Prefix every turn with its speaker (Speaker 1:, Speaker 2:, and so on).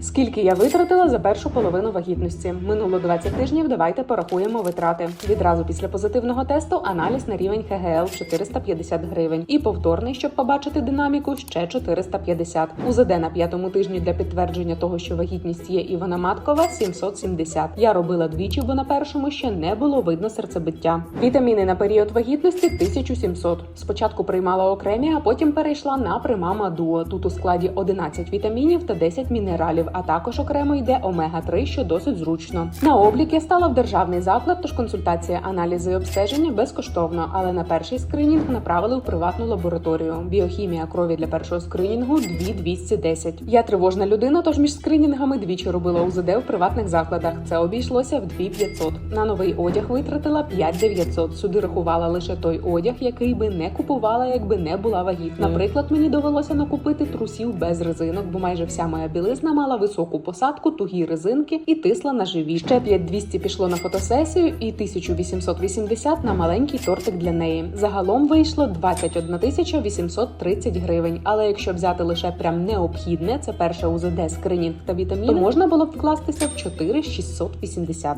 Speaker 1: Скільки я витратила за першу половину вагітності? Минуло 20 тижнів. Давайте порахуємо витрати. Відразу після позитивного тесту аналіз на рівень ХГЛ 450 гривень. І повторний, щоб побачити динаміку, ще 450. УЗД на п'ятому тижні для підтвердження того, що вагітність є і вона маткова 770. Я робила двічі, бо на першому ще не було видно серцебиття. Вітаміни на період вагітності 1700. Спочатку приймала окремі, а потім перейшла на примама дуо. Тут у складі 11 вітамінів та 10 мінералів, а також окремо йде омега 3 що досить зручно. На облік я стала в державний заклад, тож консультація, аналізи і обстеження безкоштовно. Але на перший скринінг направили в приватну лабораторію. Біохімія крові для першого скринінгу 2210. Я тривожна людина, тож між скринінгами двічі робила УЗД в приватних закладах. Це обійшлося в 2500. На новий одяг витратила 5900. Сюди рахувала лише той одяг, який би не купувала, якби не була вагітною. Наприклад, мені довелося накупити трусів без резинок, бо майже вся моя білизна мала високу посадку, тугі резинки і тисла на живі. Ще 5200 пішло на фотосесію і 1880 на маленький тортик для неї. Загалом вийшло 21 830 гривень. Але якщо взяти лише прям необхідне, це перше УЗД, скринінг та вітаміни, то можна було б вкластися в 4680.